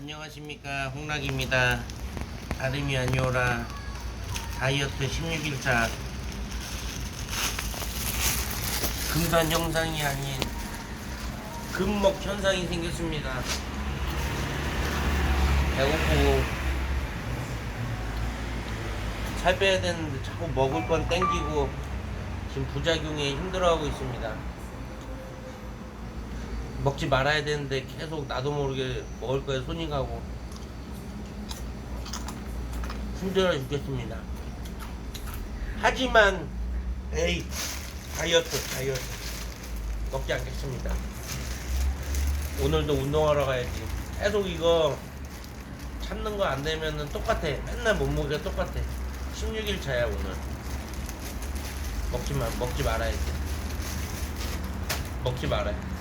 안녕하십니까. 홍락입니다. 다름이 아니오라. 다이어트 16일차. 금단 현상이 아닌 금목 현상이 생겼습니다. 배고프고. 살 빼야 되는데 자꾸 먹을 건 땡기고 지금 부작용에 힘들어하고 있습니다 먹지 말아야 되는데 계속 나도 모르게 먹을 거에 손이 가고 힘들어 죽겠습니다. 하지만 에이 다이어트 다이어트 먹지 않겠습니다. 오늘도 운동하러 가야지. 계속 이거 참는 거 안 되면은 똑같아. 맨날 몸무게가 똑같아. 16일 차야 오늘. 먹지 마 먹지 말아야지. 먹지 말아요.